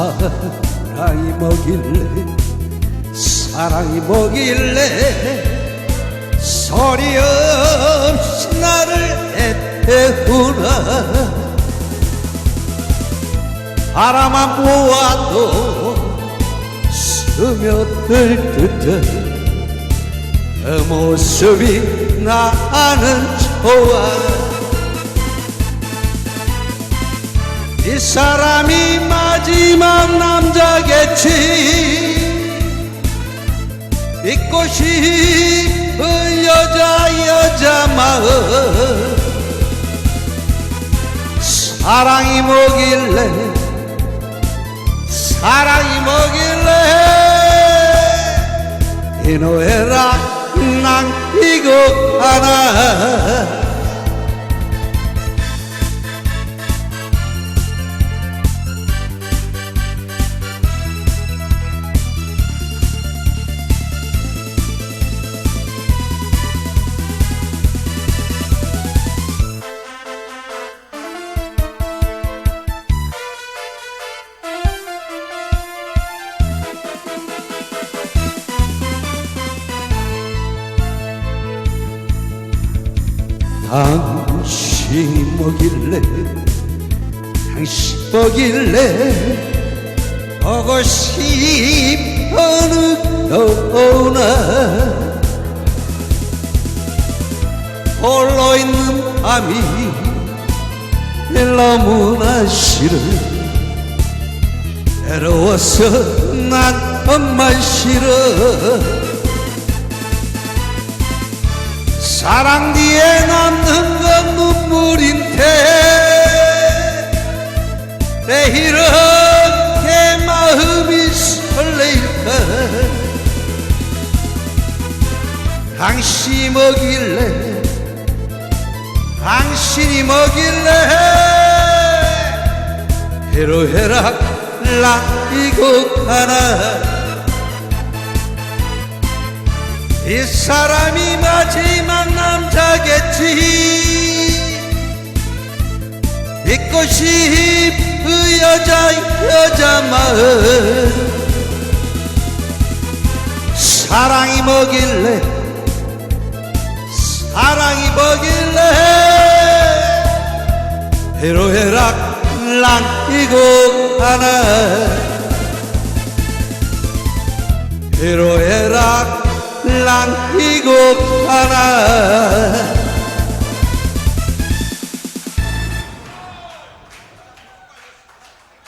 사랑이 뭐길래? 사랑이 뭐길래? 소리 없이 나를 애태우나 바라만 보아도 스며들 듯한 그 모습이 나는 좋아 이 사람이 마지막 남자겠지. 믿고 싶은 여자 여자 마음. 사랑이 뭐길래 사랑이 뭐길래. 이 노래라 남기고 가나 당신이 뭐길래? 당신 뭐길래? 보고 싶은 너나. 홀로 있는 밤이 너무나 싫어. 외로워서 난 정말 싫어. 사랑 뒤에 남는 건 눈물인데 왜 이렇게 마음이 설레일까? 당신이 뭐길래? 당신이 뭐길래? 해로해락 남기고 가나 이 사람이 마지막 남자겠지 믿고 싶은 여자 여자 마음. 사랑이 뭐길래? 사랑이 뭐길래? 해로해락 남기고 가나. 해로해락 남기고 가나